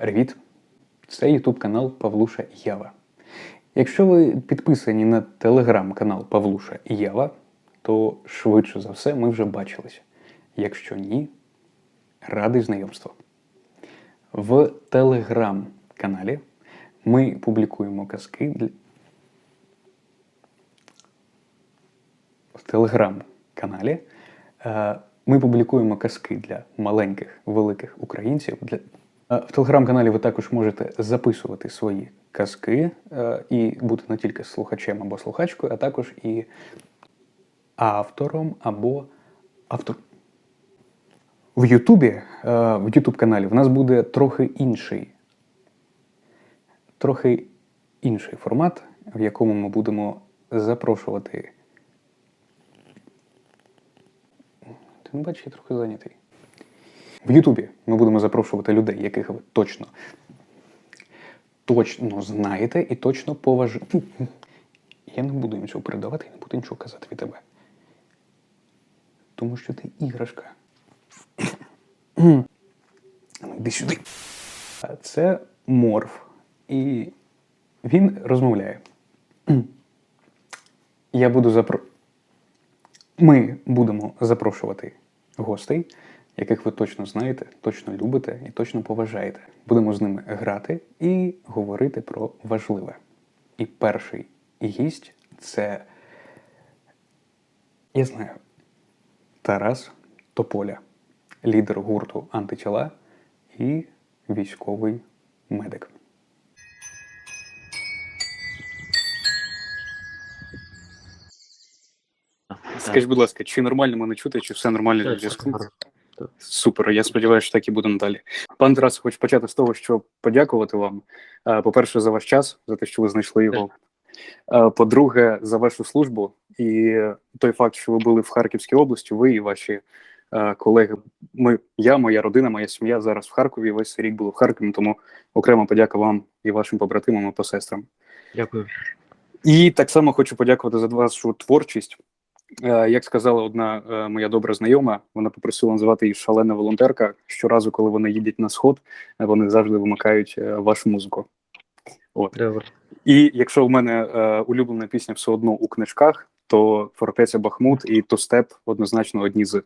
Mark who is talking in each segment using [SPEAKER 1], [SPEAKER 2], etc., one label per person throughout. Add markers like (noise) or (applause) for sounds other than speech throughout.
[SPEAKER 1] Привіт! Це Ютуб канал Павлуша Ява. Якщо ви підписані на телеграм-канал Павлуша Ява, то швидше за все ми вже бачилися. Якщо ні, радий знайомству. В телеграм-каналі ми публікуємо казки для. В телеграм-каналі е, ми публікуємо казки для маленьких, великих українців. Для... Е, В телеграм-каналі ви також можете записувати свої казки е, і бути не тільки слухачем або слухачкою, а також і автором або автор. В Ютубі, е, в Ютуб каналі, в нас буде трохи інший, трохи інший формат, в якому ми будемо запрошувати. Ти не бачиш, я трохи зайнятий. В Ютубі ми будемо запрошувати людей, яких ви точно, точно знаєте і точно поважаєте. Я не буду нічого передавати і не буду нічого казати від тебе. Тому що ти іграшка. Ну, Іди сюди. Це морф. І він розмовляє. Я буду запро... Ми будемо запрошувати гостей, яких ви точно знаєте, точно любите і точно поважаєте. Будемо з ними грати і говорити про важливе. І перший гість це, я знаю, Тарас Тополя, лідер гурту антитіла і військовий медик. Скажіть, будь ласка, чи нормально мене чути, чи все нормально для зв'язку? Супер, я сподіваюся, що так і буде надалі. Пан Тарас, хочу почати з того, що подякувати вам. Е, По-перше, за ваш час, за те, що ви знайшли його. Е, По-друге, за вашу службу і той факт, що ви були в Харківській області, ви і ваші е, колеги. Ми, я, моя родина, моя сім'я зараз в Харкові. Весь рік було в Харкові, тому окремо подяка вам і вашим побратимам і посестрам.
[SPEAKER 2] Дякую.
[SPEAKER 1] І так само хочу подякувати за вашу творчість. Е, Як сказала одна е, моя добра знайома, вона попросила називати її шалена волонтерка. Щоразу, коли вони їдуть на сход, вони завжди вимикають е, вашу музику. От
[SPEAKER 2] Добре.
[SPEAKER 1] і якщо в мене улюблена пісня все одно у книжках, то фортеця Бахмут і Тостеп однозначно одні з.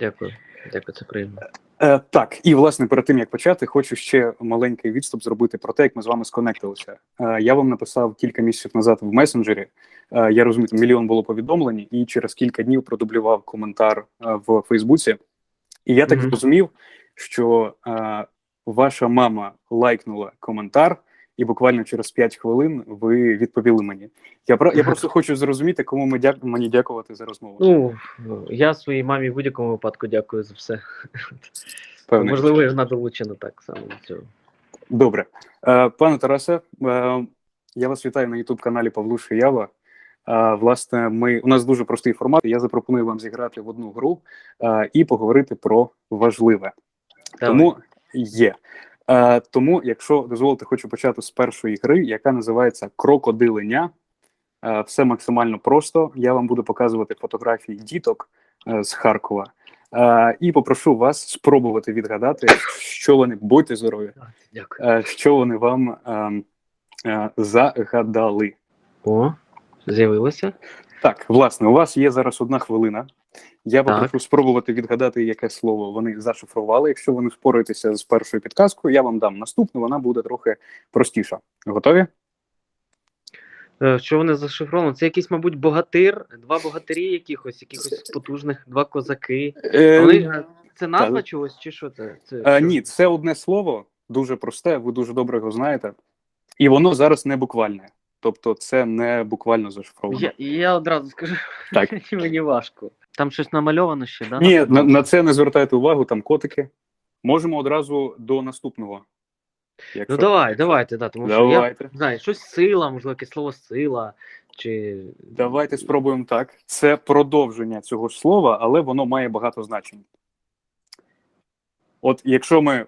[SPEAKER 2] Дякую. Дякую, це приємно.
[SPEAKER 1] Е, так, і власне перед тим як почати, хочу ще маленький відступ зробити про те, як ми з вами сконектилися. Е, я вам написав кілька місяців назад в месенджері. Е, я розумію, там мільйон було повідомлень, і через кілька днів продублював коментар е, в Фейсбуці. І я так зрозумів, що е, ваша мама лайкнула коментар, і буквально через 5 хвилин ви відповіли мені. Я про я просто хочу зрозуміти, кому ми дяк... мені дякувати за розмову.
[SPEAKER 2] Ну, я своїй мамі в будь-якому випадку дякую за все.
[SPEAKER 1] Певне.
[SPEAKER 2] Можливо, і вона долучена так само до цього.
[SPEAKER 1] Добре. Е, пане Тарасе, е, я вас вітаю на youtube каналі Павлуша Ява. Е, власне, ми, у нас дуже простий формат. Я запропоную вам зіграти в одну гру і поговорити про важливе.
[SPEAKER 2] Давай.
[SPEAKER 1] Тому є. Е, тому, якщо дозволите, хочу почати з першої гри, яка називається Крокодиленя. Е, все максимально просто. Я вам буду показувати фотографії діток е, з Харкова. Е, і попрошу вас спробувати відгадати, що вони будьте здорові,
[SPEAKER 2] Дякую.
[SPEAKER 1] е, що вони вам е, е, загадали.
[SPEAKER 2] О, з'явилося.
[SPEAKER 1] Так, власне, у вас є зараз одна хвилина. Я попрошу спробувати відгадати, яке слово вони зашифрували. Якщо ви не впораєтеся з першою підказкою, я вам дам наступну, вона буде трохи простіша. Готові?
[SPEAKER 2] Е, Що вони зашифровано? Це якийсь, мабуть, богатир, два богатирі якихось, якихось потужних, два козаки.
[SPEAKER 1] Е,
[SPEAKER 2] Вони, це назва
[SPEAKER 1] так.
[SPEAKER 2] чогось, чи що це? це
[SPEAKER 1] е,
[SPEAKER 2] що?
[SPEAKER 1] ні, це одне слово, дуже просте, ви дуже добре його знаєте. І воно зараз не буквальне. Тобто, це не буквально зашифровано.
[SPEAKER 2] Я, я одразу скажу,
[SPEAKER 1] Так. (laughs)
[SPEAKER 2] мені важко. Там щось намальовано ще, да?
[SPEAKER 1] Ні, на, на це не звертайте увагу, там котики. Можемо одразу до наступного. Якщо...
[SPEAKER 2] Ну давай, давайте, да, тому що я знаю, щось сила, можливо, якесь слово сила, чи
[SPEAKER 1] Давайте спробуємо так. Це продовження цього ж слова, але воно має багато значень. От якщо ми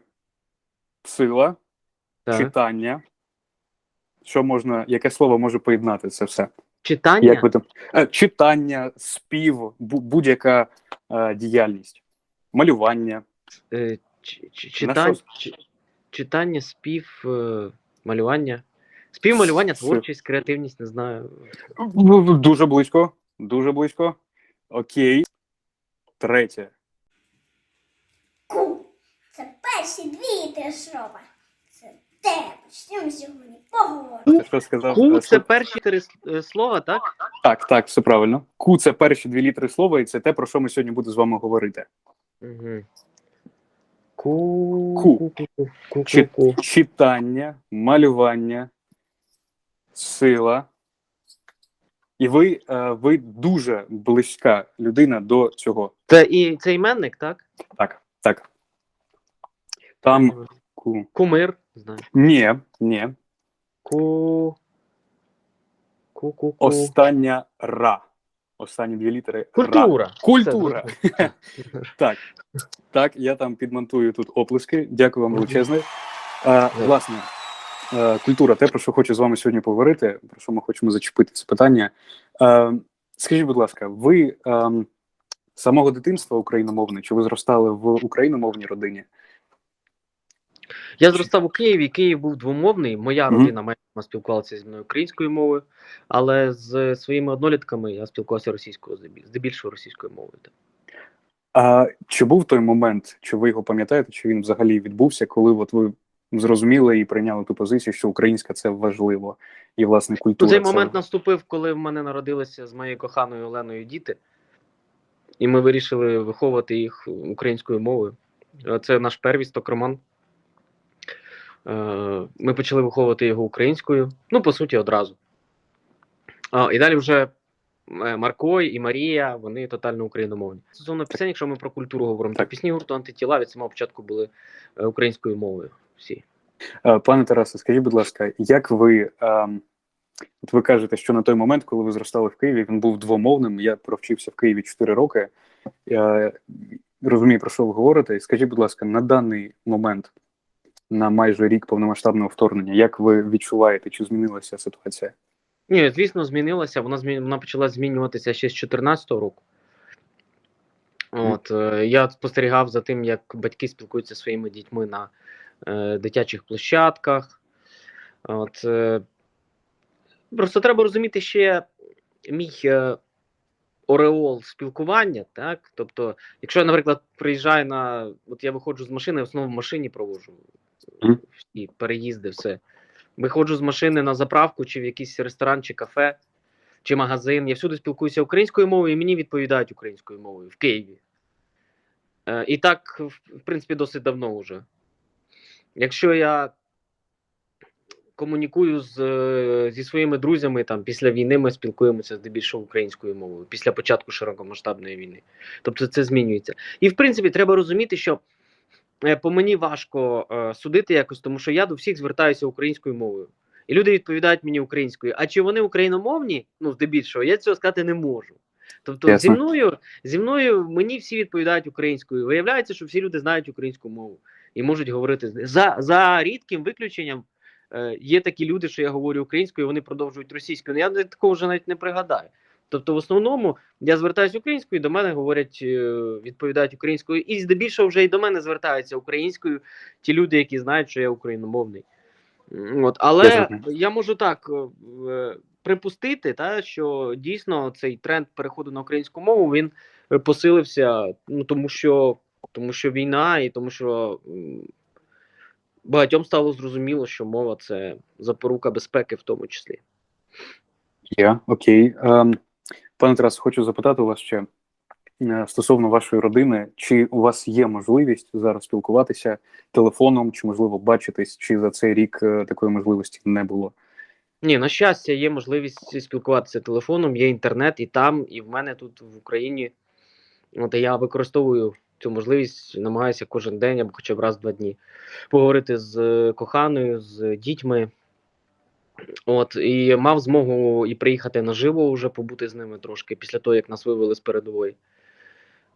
[SPEAKER 1] сила,
[SPEAKER 2] так.
[SPEAKER 1] читання, що можна, яке слово може поєднати це все?
[SPEAKER 2] Читання.
[SPEAKER 1] Як ви там? Е, читання, спів, будь-яка е, діяльність, малювання.
[SPEAKER 2] Е, читань, читання, спів, е, малювання. Спів, малювання,
[SPEAKER 1] Все.
[SPEAKER 2] творчість, креативність, не знаю.
[SPEAKER 1] Дуже близько. Дуже близько. Окей. Третє.
[SPEAKER 3] Ку. Це перші дві літери слова. Це те, про сьогодні поговоримо.
[SPEAKER 1] Ти що сказав?
[SPEAKER 2] Ку це перші три с- е, слова, так?
[SPEAKER 1] Так, так, все правильно. Ку це перші дві літери слова, і це те, про що ми сьогодні будемо з вами говорити.
[SPEAKER 2] Угу. Ку.
[SPEAKER 1] Ку.
[SPEAKER 2] Ку. Ку. Ку.
[SPEAKER 1] Чи-
[SPEAKER 2] Ку.
[SPEAKER 1] Читання, малювання, сила. І ви, е, ви дуже близька людина до цього.
[SPEAKER 2] Це і це іменник, так?
[SPEAKER 1] Так, так. Там ку.
[SPEAKER 2] Кумир. Не знаю.
[SPEAKER 1] Ні, ні.
[SPEAKER 2] Ку. Ку. Ку. Ку.
[SPEAKER 1] Остання ра. Останні дві літери. Ра.
[SPEAKER 2] Культура.
[SPEAKER 1] Культура. (laughs) Так, так, я там підмонтую тут оплески. Дякую вам величезне. Власне, е, культура, те, про що хочу з вами сьогодні поговорити, про що ми хочемо зачепити це питання. Е, скажіть, будь ласка, ви е, з самого дитинства україномовний, чи ви зростали в україномовній родині?
[SPEAKER 2] Я зростав у Києві. Київ був двомовний. Моя родина моя мама спілкувалася зі мною українською мовою, але з своїми однолітками я спілкувався російською здебільшого російською мовою.
[SPEAKER 1] А чи був той момент, чи ви його пам'ятаєте, чи він взагалі відбувся, коли от ви зрозуміли і прийняли ту позицію, що українська це важливо, і власне культура
[SPEAKER 2] цей
[SPEAKER 1] це...
[SPEAKER 2] момент наступив, коли в мене народилися з моєю коханою Оленою діти, і ми вирішили виховувати їх українською мовою. Це наш первісток Роман. Е, Ми почали виховувати його українською, ну, по суті, одразу. А, І далі вже е, Марко і Марія, вони тотально україномовні. Стосовно пісень, якщо ми про культуру говоримо, то пісні гурту антитіла від самого початку були е, українською мовою. Всі.
[SPEAKER 1] Пане Тарасе, скажіть, будь ласка, як ви. ем, От ви кажете, що на той момент, коли ви зростали в Києві, він був двомовним. Я провчився в Києві 4 роки. Я розумію, про що ви говорите. Скажіть, будь ласка, на даний момент, на майже рік повномасштабного вторгнення, як ви відчуваєте, чи змінилася ситуація?
[SPEAKER 2] Ні, звісно, змінилася. Вона змі... вона почала змінюватися ще з 2014 року. От, е, я спостерігав за тим, як батьки спілкуються зі своїми дітьми на е, дитячих площадках. От, е, просто треба розуміти ще мій е, ореол спілкування. Так? Тобто, якщо я, наприклад, приїжджаю на. От я виходжу з машини, в основному в машині проводжу Всі переїзди, все. Виходжу з машини на заправку, чи в якийсь ресторан, чи кафе, чи магазин. Я всюди спілкуюся українською мовою, і мені відповідають українською мовою в Києві. Е, і так, в принципі, досить давно вже. Якщо я комунікую з, е, зі своїми друзями, там, після війни ми спілкуємося здебільшого українською мовою, після початку широкомасштабної війни. Тобто це змінюється. І в принципі, треба розуміти, що по мені важко е, судити якось, тому що я до всіх звертаюся українською мовою. І люди відповідають мені українською. А чи вони україномовні? Ну, здебільшого, я цього сказати не можу. Тобто, зі мною, зі мною мені всі відповідають українською. Виявляється, що всі люди знають українську мову і можуть говорити з. За, за рідким виключенням е, є такі люди, що я говорю українською, вони продовжують російською. Ну, Я такого вже навіть не пригадаю. Тобто, в основному я звертаюся українською, до мене говорять, е, відповідають українською, і здебільшого вже і до мене звертаються українською ті люди, які знають, що я україномовний. От, але
[SPEAKER 1] Я
[SPEAKER 2] я можу так е, припустити, та, що дійсно цей тренд переходу на українську мову він е, посилився, ну тому що, тому що війна, і тому що багатьом стало зрозуміло, що мова це запорука безпеки, в тому числі.
[SPEAKER 1] Я окей. Ем, пане Тарас, хочу запитати вас ще е, стосовно вашої родини, чи у вас є можливість зараз спілкуватися телефоном, чи можливо бачитись, чи за цей рік е, такої можливості не було?
[SPEAKER 2] Ні, на щастя, є можливість спілкуватися телефоном, є інтернет і там, і в мене тут в Україні. От я використовую цю можливість, намагаюся кожен день або хоча б раз в два дні поговорити з е, коханою, з дітьми. От, і мав змогу і приїхати наживо вже побути з ними трошки після того, як нас вивели з передової.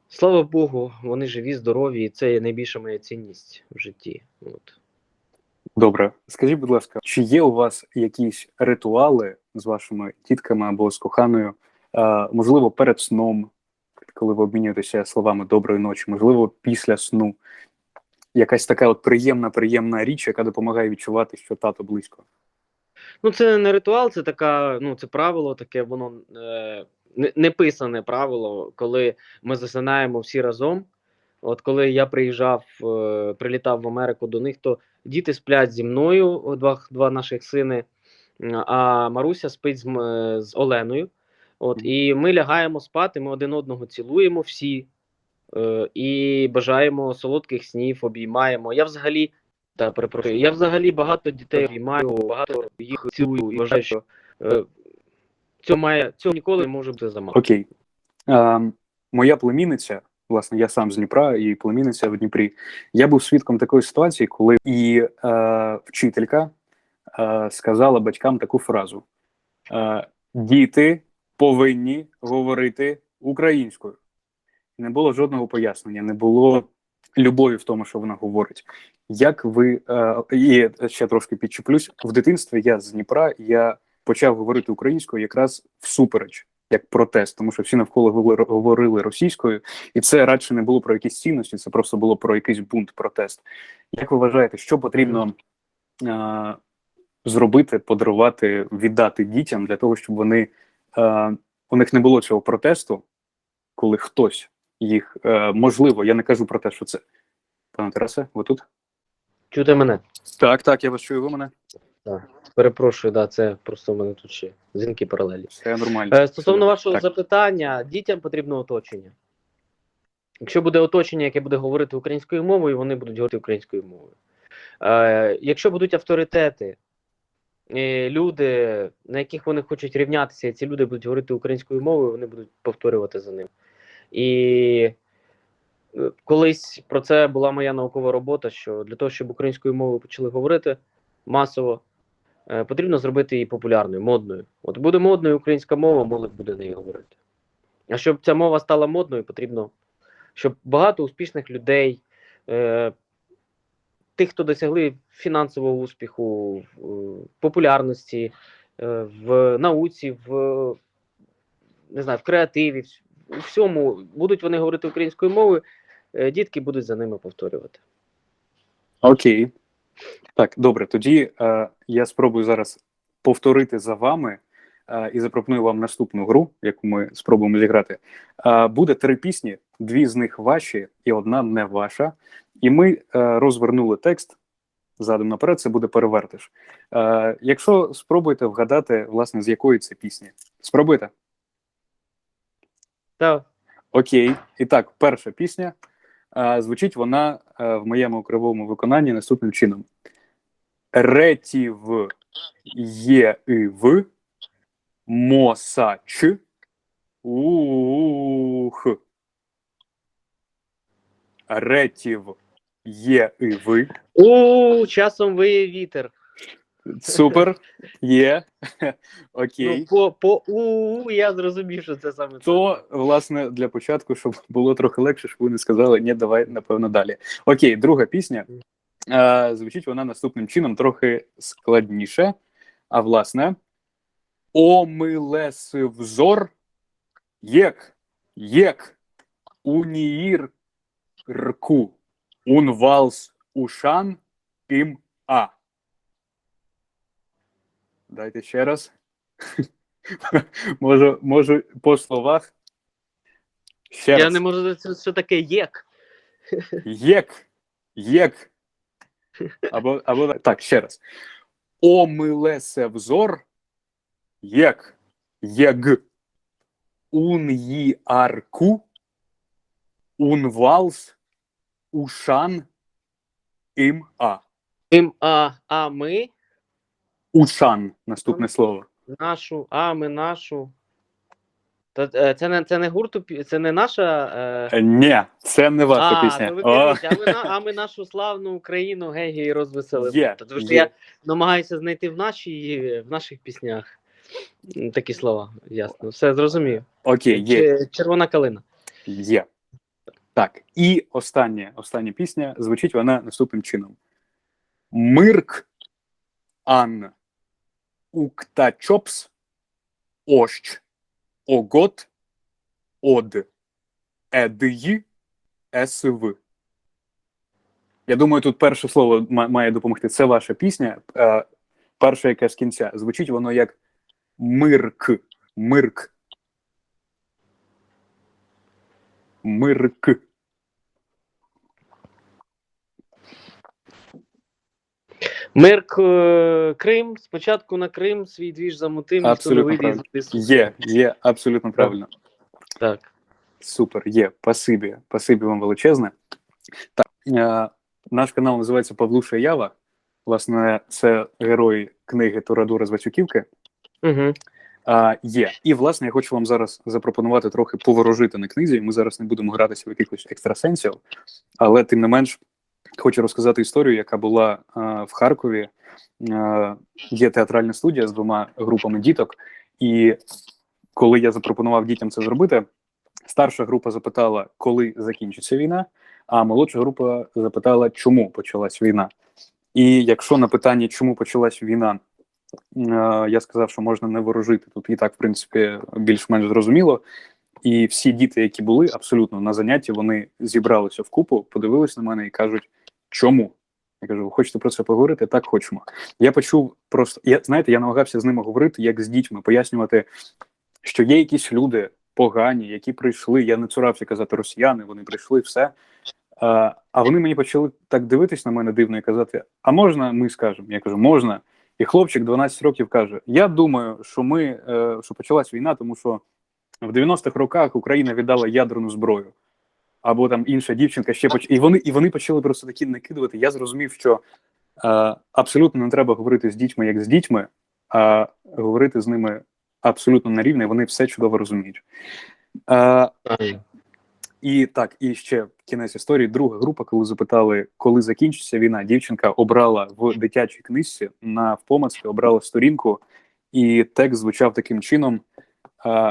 [SPEAKER 2] Слава Богу, вони живі, здорові, і це є найбільша моя цінність в житті. От.
[SPEAKER 1] Добре, скажіть, будь ласка, чи є у вас якісь ритуали з вашими дітками або з коханою, можливо, перед сном, коли ви обмінюєтеся словами доброї ночі, можливо, після сну? якась така от приємна, приємна річ, яка допомагає відчувати, що тато близько.
[SPEAKER 2] Ну, це не ритуал, це така, ну, це правило, таке воно е, не, не правило, коли ми засинаємо всі разом. От коли я приїжджав, е, прилітав в Америку до них, то діти сплять зі мною, два, два наших сини, а Маруся спить з, е, з Оленою. От, і ми лягаємо спати, ми один одного цілуємо всі е, і бажаємо солодких снів, обіймаємо. Я взагалі та перепрошую. Я взагалі багато дітей обіймаю, багато їх цілую і вважаю, що е, цього має цього ніколи не може бути замало.
[SPEAKER 1] Окей. Е, моя племінниця, власне, я сам з Дніпра, і племінниця в Дніпрі. Я був свідком такої ситуації, коли і е, вчителька е, сказала батькам таку фразу: е, Діти повинні говорити українською. Не було жодного пояснення, не було любові в тому, що вона говорить. Як ви е, і ще трошки підчеплюсь, в дитинстві я з Дніпра, я почав говорити українською якраз всупереч, як протест, тому що всі навколо говори- говорили російською, і це радше не було про якісь цінності, це просто було про якийсь бунт, протест. Як ви вважаєте, що потрібно е, зробити, подарувати, віддати дітям для того, щоб вони е, у них не було цього протесту, коли хтось їх е, можливо, я не кажу про те, що це. Пане Тарасе, ви тут?
[SPEAKER 2] Чути мене?
[SPEAKER 1] Так, так, я вас чую, ви мене.
[SPEAKER 2] Перепрошую, да, це просто в мене тут ще дзвінки паралелі.
[SPEAKER 1] Все нормально.
[SPEAKER 2] Е, стосовно вашого
[SPEAKER 1] Так.
[SPEAKER 2] запитання, дітям потрібно оточення. Якщо буде оточення, яке буде говорити українською мовою, вони будуть говорити українською мовою. Е, якщо будуть авторитети, е, люди, на яких вони хочуть рівнятися, і ці люди будуть говорити українською мовою, вони будуть повторювати за ним. І е, колись про це була моя наукова робота: що для того, щоб українською мовою почали говорити масово, е, потрібно зробити її популярною, модною. От буде модною українська мова, молодь буде нею говорити. А щоб ця мова стала модною, потрібно, щоб багато успішних людей, е, тих, хто досягли фінансового успіху, популярності, в науці, в не знаю, в креативі, у всьому будуть вони говорити українською мовою, е, дітки будуть за ними повторювати.
[SPEAKER 1] Окей. Так, добре. Тоді е, я спробую зараз повторити за вами е, і запропоную вам наступну гру, яку ми спробуємо зіграти. Е, буде три пісні, дві з них ваші і одна не ваша. І ми е, розвернули текст задом наперед, це буде перевертиш. Е, якщо спробуєте вгадати, власне, з якої це пісні. Спробуйте.
[SPEAKER 2] Та
[SPEAKER 1] Окей. І так, перша пісня. А, звучить вона е, в моєму кривому виконанні наступним чином: Ретів є і в мосач ух. Ретів є і ви.
[SPEAKER 2] у часом виє вітер.
[SPEAKER 1] Супер. Є. (laughs)
[SPEAKER 2] Ну,
[SPEAKER 1] Окей.
[SPEAKER 2] по, по у я зрозумів, що це саме.
[SPEAKER 1] То, власне, для початку, щоб було трохи легше, щоб ви не сказали, ні, давай, напевно, далі. Окей, друга пісня. Е, звучить вона наступним чином, трохи складніше. А власне, омилеси взор, єк, єк, уніїр рку, унвалс ушан ім а. Дайте ще раз. (laughs) можу, можу по словах. Ще
[SPEAKER 2] Я
[SPEAKER 1] раз.
[SPEAKER 2] не можу це що таке єк.
[SPEAKER 1] Єк. Єк. Або, або так, ще раз. Омилесе взор. Єк. Єг. Ун ї арку. Ушан. Ім а.
[SPEAKER 2] Ім, а, а ми
[SPEAKER 1] Ушан. Наступне слово.
[SPEAKER 2] нашу, а ми нашу. Та, е, це не це не гурту, це не наша. Е...
[SPEAKER 1] Е, Ні, це не ваша
[SPEAKER 2] А,
[SPEAKER 1] пісня.
[SPEAKER 2] то ви
[SPEAKER 1] О,
[SPEAKER 2] а, ми, а ми нашу славну Україну гей і розвеселимо.
[SPEAKER 1] Є,
[SPEAKER 2] Тому що
[SPEAKER 1] є.
[SPEAKER 2] я намагаюся знайти в, нашій, в наших піснях такі слова. Ясно. Все зрозумів.
[SPEAKER 1] Окей, є.
[SPEAKER 2] Червона калина.
[SPEAKER 1] Є. Так, і остання, остання пісня звучить вона наступним чином: Мирк ан уктачопс ощ огот од едй св. Я думаю, тут перше слово має допомогти. Це ваша пісня. Е, перше, яке з кінця. Звучить воно як мирк. Мирк. Мирк.
[SPEAKER 2] Мерк е, Крим. Спочатку на Крим свій двіж замутив, ніхто не
[SPEAKER 1] Абсолютно
[SPEAKER 2] вийде із.
[SPEAKER 1] Є, є, абсолютно правильно.
[SPEAKER 2] Так.
[SPEAKER 1] Супер, є. Спасибі. Спасибі вам величезне. Так, е, наш канал називається Павлуша Ява. Власне, це герой книги Торадура з Васюківки.
[SPEAKER 2] Угу.
[SPEAKER 1] А, є. І, власне, я хочу вам зараз запропонувати трохи поворожити на книзі. Ми зараз не будемо гратися в якихось екстрасенсів, але тим не менш хочу розказати історію, яка була а, в Харкові. А, є театральна студія з двома групами діток. І коли я запропонував дітям це зробити, старша група запитала, коли закінчиться війна, а молодша група запитала, чому почалась війна. І якщо на питання, чому почалась війна, Е, я сказав, що можна не ворожити тут і так, в принципі, більш-менш зрозуміло. І всі діти, які були абсолютно на занятті, вони зібралися в купу, подивились на мене і кажуть, чому? Я кажу, хочете про це поговорити? Так, хочемо. Я почув просто, я знаєте, я намагався з ними говорити, як з дітьми, пояснювати, що є якісь люди погані, які прийшли. Я не цурався казати росіяни, вони прийшли, все. А, а вони мені почали так дивитись на мене дивно і казати: А можна ми скажемо? Я кажу, можна. І хлопчик 12 років каже: Я думаю, що ми е, що почалась війна, тому що в 90-х роках Україна віддала ядерну зброю. Або там інша дівчинка ще поч... і вони і вони почали просто такі накидувати. Я зрозумів, що е, абсолютно не треба говорити з дітьми як з дітьми, а говорити з ними абсолютно на рівні, вони все чудово розуміють. Е, і так, і ще кінець історії. Друга група, коли запитали, коли закінчиться війна, дівчинка обрала в дитячій книжці на впомацьки, обрала сторінку, і текст звучав таким чином: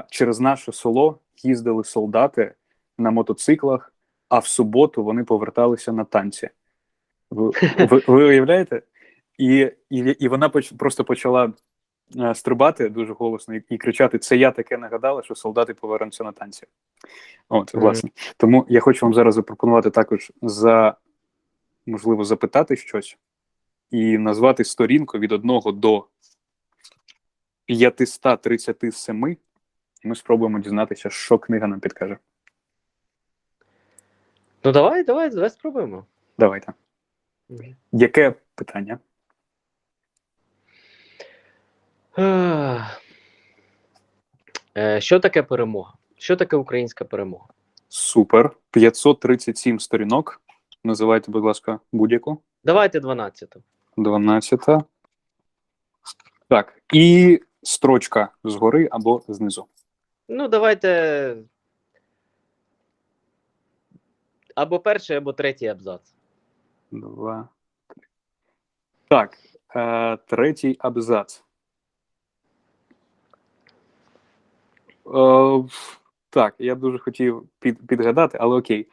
[SPEAKER 1] через наше село їздили солдати на мотоциклах, а в суботу вони поверталися на танці. Ви, ви, ви уявляєте? І, і, і вона поч, просто почала е, стрибати дуже голосно і, і кричати: Це я таке нагадала, що солдати повернуться на танці. От, власне. Тому я хочу вам зараз запропонувати також за можливо запитати щось і назвати сторінку від 1 до 537. І ми спробуємо дізнатися, що книга нам підкаже.
[SPEAKER 2] Ну давай, давай, давай спробуємо.
[SPEAKER 1] Давайте. Яке питання?
[SPEAKER 2] Е, Що таке перемога? Що таке українська перемога?
[SPEAKER 1] Супер. 537 сторінок. Називайте, будь ласка, будь-яку.
[SPEAKER 2] Давайте 12.
[SPEAKER 1] 12. Так. І строчка згори або знизу.
[SPEAKER 2] Ну, давайте. Або перший, або третій абзац.
[SPEAKER 1] Два. Так. Е, третій абзац. Е, так, я дуже хотів під, підгадати, але окей.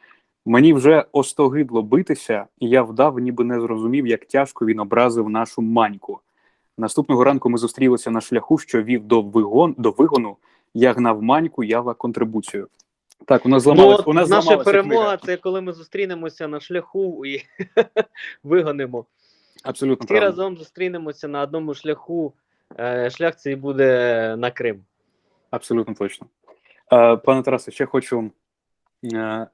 [SPEAKER 1] Мені вже остогидло битися, і я вдав, ніби не зрозумів, як тяжко він образив нашу маньку. Наступного ранку ми зустрілися на шляху, що вів до вигон до вигону. Я гнав маньку, ява контрибуцію. Так, у нас зламалась,
[SPEAKER 2] ну,
[SPEAKER 1] у нас
[SPEAKER 2] наша перемога
[SPEAKER 1] книга.
[SPEAKER 2] це коли ми зустрінемося на шляху і (laughs) вигонимо.
[SPEAKER 1] Абсолютно
[SPEAKER 2] Всі
[SPEAKER 1] правильно.
[SPEAKER 2] разом зустрінемося на одному шляху. Е, Шлях цей буде на Крим.
[SPEAKER 1] Абсолютно точно. Е, пане Тарасе, ще хочу е,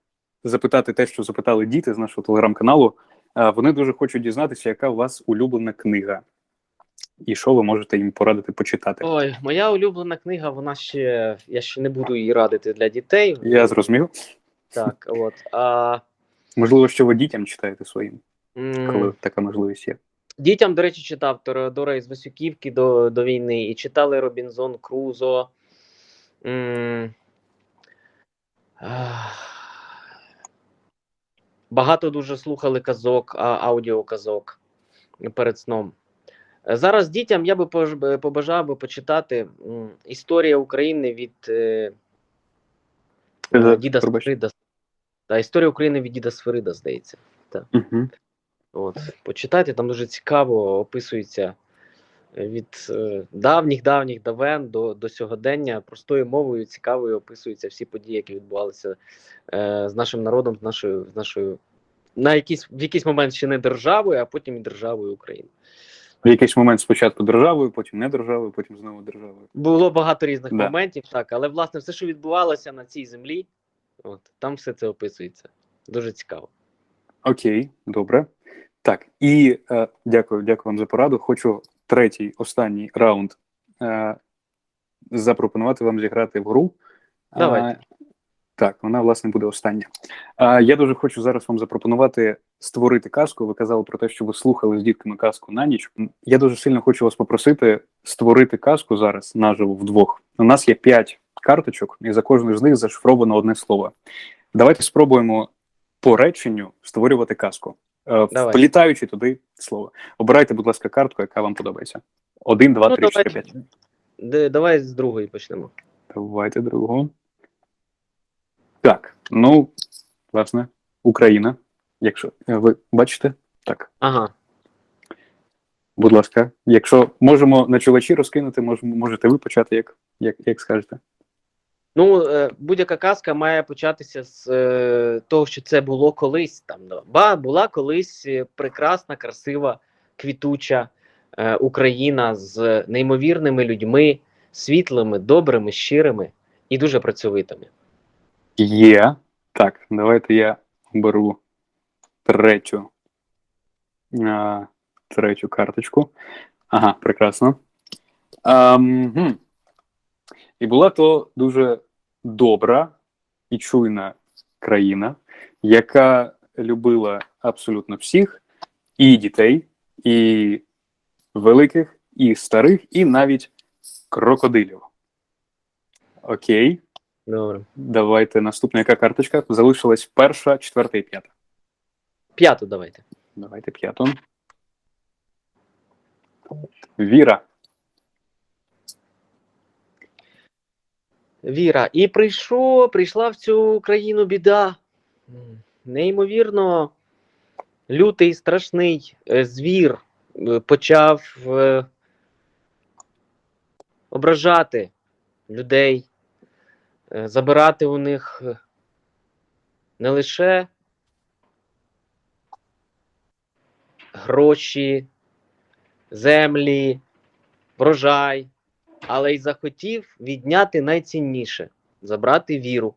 [SPEAKER 1] запитати те, що запитали діти з нашого телеграм-каналу. Вони дуже хочуть дізнатися, яка у вас улюблена книга, і що ви можете їм порадити почитати.
[SPEAKER 2] Ой, моя улюблена книга, вона ще. Я ще не буду її радити для дітей.
[SPEAKER 1] Я зрозумів.
[SPEAKER 2] Так, от. А,
[SPEAKER 1] Можливо, що ви дітям читаєте своїм,
[SPEAKER 2] м,
[SPEAKER 1] коли така можливість є.
[SPEAKER 2] Дітям, до речі, читав Торадора із Васюківки до, до війни, і читали Робінзон Крузо. М, Багато дуже слухали казок, а, аудіоказок перед сном. Зараз дітям я би побажав би почитати Історія України від е,
[SPEAKER 1] Е,
[SPEAKER 2] діда. Сферида. Та, Історія України від діда Сферида, здається.
[SPEAKER 1] Угу.
[SPEAKER 2] От, почитайте, там дуже цікаво описується е, від е, давніх-давніх давен до, до сьогодення простою мовою цікавою описуються всі події, які відбувалися е, з нашим народом, з нашою, з нашою на якийсь, в якийсь момент ще не державою, а потім і державою України.
[SPEAKER 1] В якийсь момент спочатку державою, потім не державою, потім знову державою.
[SPEAKER 2] Було багато різних
[SPEAKER 1] Да.
[SPEAKER 2] моментів, так, але власне все, що відбувалося на цій землі, от, там все це описується. Дуже цікаво.
[SPEAKER 1] Окей, добре. Так, і е, дякую, дякую вам за пораду. Хочу третій, останній раунд е, запропонувати вам зіграти в гру.
[SPEAKER 2] Давайте.
[SPEAKER 1] Так, вона власне буде остання. Е, я дуже хочу зараз вам запропонувати створити казку. Ви казали про те, що ви слухали з дітками казку на ніч. Я дуже сильно хочу вас попросити створити казку зараз наживо вдвох. У нас є п'ять карточок, і за кожною з них зашифровано одне слово. Давайте спробуємо по реченню створювати казку, е,
[SPEAKER 2] Давай.
[SPEAKER 1] вплітаючи туди слово. Обирайте, будь ласка, картку, яка вам подобається. Один, два,
[SPEAKER 2] Ну,
[SPEAKER 1] три, чотири, п'ять.
[SPEAKER 2] Давай з другої почнемо.
[SPEAKER 1] Давайте другого. Так, ну, власне, Україна. Якщо е, ви бачите, так.
[SPEAKER 2] Ага.
[SPEAKER 1] Будь ласка, якщо можемо на чувачі розкинути, мож, можете ви почати, як, як, як скажете.
[SPEAKER 2] Ну, е, будь-яка казка має початися з е, того, що це було колись. Там. Ба, була колись прекрасна, красива, квітуча Україна з неймовірними людьми, світлими, добрими, щирими і дуже працьовитими.
[SPEAKER 1] Є. Так, давайте я беру третю, а, третю карточку. Ага, прекрасно. Ам, гм. І була то дуже добра і чуйна країна, яка любила абсолютно всіх, і дітей, і великих, і старих, і навіть крокодилів. Окей.
[SPEAKER 2] Добре.
[SPEAKER 1] Давайте наступна яка карточка? Залишилась перша, четверта і п'ята.
[SPEAKER 2] П'яту давайте.
[SPEAKER 1] Давайте п'яту. Віра.
[SPEAKER 2] Віра. І прийшов, прийшла в цю країну біда. Неймовірно, лютий страшний е, звір е, почав е, ображати людей, забирати у них е, не лише гроші, землі, врожай, але й захотів відняти найцінніше забрати віру.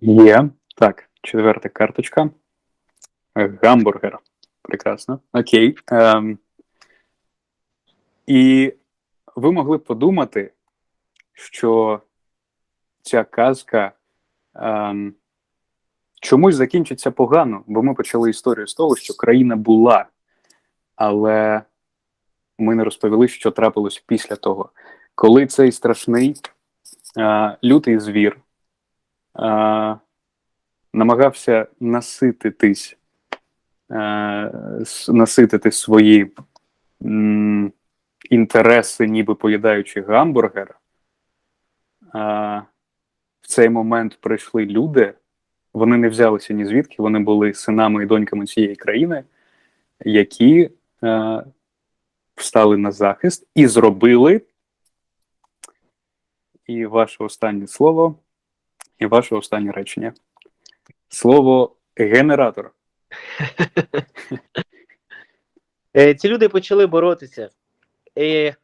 [SPEAKER 1] Є. Так, четверта карточка. Е, Гамбургер. Прекрасно. Окей. Ем, і ви могли подумати, що ця казка ем, чомусь закінчиться погано, бо ми почали історію з того, що країна була, але ми не розповіли, що трапилось після того. Коли цей страшний е, лютий звір е, намагався насититись, е, наситити свої інтереси, ніби поїдаючи гамбургер. Е, в цей момент прийшли люди, вони не взялися ні звідки, вони були синами і доньками цієї країни, які е, встали на захист і зробили. І ваше останнє слово, і ваше останнє речення. Слово генератор.
[SPEAKER 2] Е, ці люди почали боротися. Е,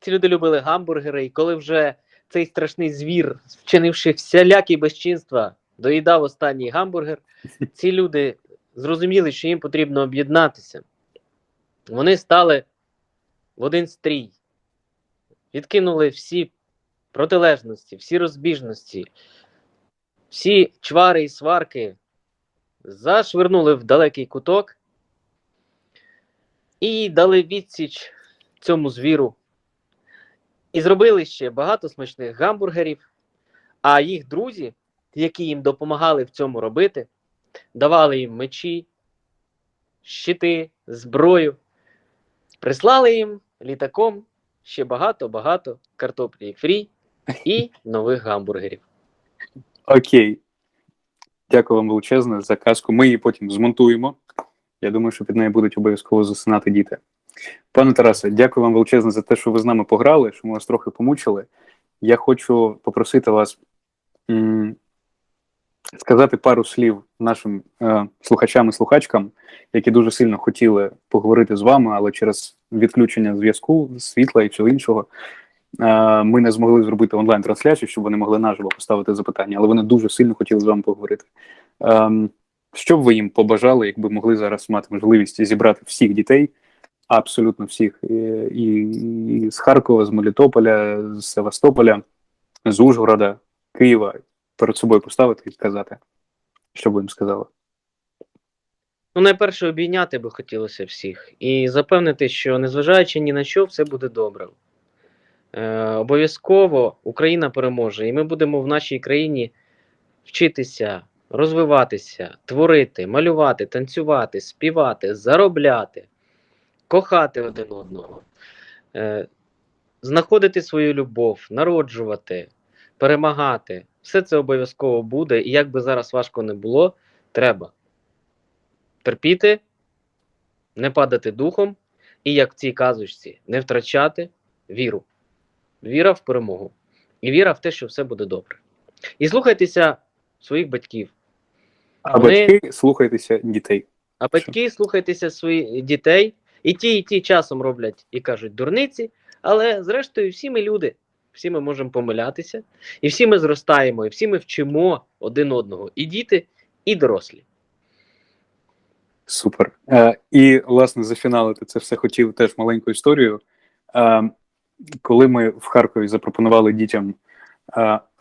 [SPEAKER 2] ці люди любили гамбургери, і коли вже цей страшний звір, вчинивши всілякі безчинства, доїдав останній гамбургер, (laughs) ці люди зрозуміли, що їм потрібно об'єднатися. Вони стали в один стрій, відкинули всі протилежності, всі розбіжності, всі чвари і сварки, зашвирнули в далекий куток і дали відсіч цьому звіру. І зробили ще багато смачних гамбургерів, а їх друзі, які їм допомагали в цьому робити, давали їм мечі, щити, зброю, прислали їм літаком ще багато-багато картоплі фрі і (laughs) нових гамбургерів.
[SPEAKER 1] Окей. Дякую вам величезне за казку. Ми її потім змонтуємо. Я думаю, що під нею будуть обов'язково засинати діти. Пане Тарасе, дякую вам величезне за те, що ви з нами пограли, що ми вас трохи помучили. Я хочу попросити вас м- сказати пару слів нашим е, слухачам і слухачкам, які дуже сильно хотіли поговорити з вами, але через відключення зв'язку, світла і чого іншого, е, ми не змогли зробити онлайн-трансляцію, щоб вони могли наживо поставити запитання, але вони дуже сильно хотіли з вами поговорити. Е, що б ви їм побажали, якби могли зараз мати можливість зібрати всіх дітей, абсолютно всіх, і, і, і з Харкова, з Мелітополя, з Севастополя, з Ужгорода, Києва, перед собою поставити і сказати, що б їм сказали?
[SPEAKER 2] Ну, найперше, обійняти би хотілося всіх і запевнити, що незважаючи ні на що, все буде добре. Е, обов'язково Україна переможе, і ми будемо в нашій країні вчитися, розвиватися, творити, малювати, танцювати, співати, заробляти, кохати один одного, е, знаходити свою любов, народжувати, перемагати. Все це обов'язково буде, і як би зараз важко не було, треба терпіти, не падати духом, і як в цій казочці, не втрачати віру. Віра в перемогу. І віра в те, що все буде добре. І слухайтеся своїх батьків.
[SPEAKER 1] А
[SPEAKER 2] Вони-
[SPEAKER 1] батьки слухайтеся дітей.
[SPEAKER 2] А батьки слухайтеся своїх дітей. І ті, і ті часом роблять і кажуть дурниці, але зрештою, всі ми люди, всі ми можемо помилятися, і всі ми зростаємо, і всі ми вчимо один одного, і діти, і дорослі.
[SPEAKER 1] Супер. Е, і, власне, зафіналити це все хотів теж маленьку історію. Е, коли ми в Харкові запропонували дітям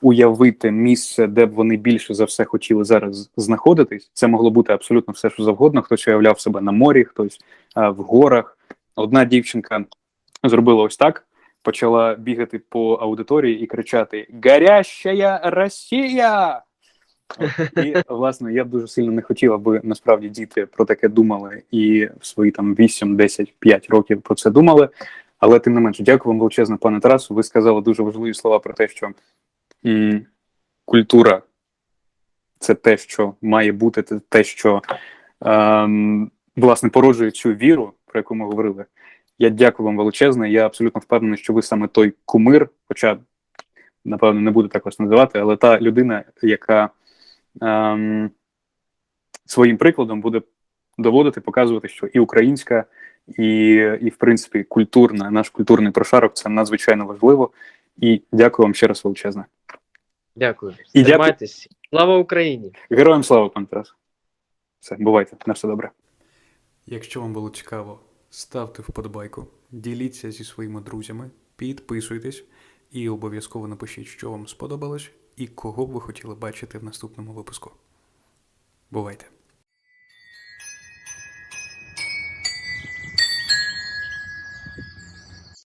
[SPEAKER 1] уявити місце, де б вони більше за все хотіли зараз знаходитись, це могло бути абсолютно все, що завгодно. Хтось уявляв себе на морі, хтось е, в горах. Одна дівчинка зробила ось так. Почала бігати по аудиторії і кричати: Гарящая Росія! От, І власне я б дуже сильно не хотів, аби насправді діти про таке думали і в свої там 8, 10, 5 років про це думали. Але тим не менше, дякую вам величезно, пане Тарасу. Ви сказали дуже важливі слова про те, що м, культура це те, що має бути, це те, що ем, власне породжує цю віру, про яку ми говорили. Я дякую вам величезно. Я абсолютно впевнений, що ви саме той кумир, хоча, напевно, не буду так вас називати, але та людина, яка ем, своїм прикладом буде доводити, показувати, що і українська, і, і в принципі, культурна, наш культурний прошарок це надзвичайно важливо. І дякую вам ще раз величезне.
[SPEAKER 2] Дякую.
[SPEAKER 1] І
[SPEAKER 2] Тримайтесь. Слава Україні!
[SPEAKER 1] Героям слава, пан Тарас. Все, бувайте, на все добре.
[SPEAKER 4] Якщо вам було цікаво, ставте вподобайку, діліться зі своїми друзями, підписуйтесь і обов'язково напишіть, що вам сподобалось і кого б ви хотіли бачити в наступному випуску. Бувайте!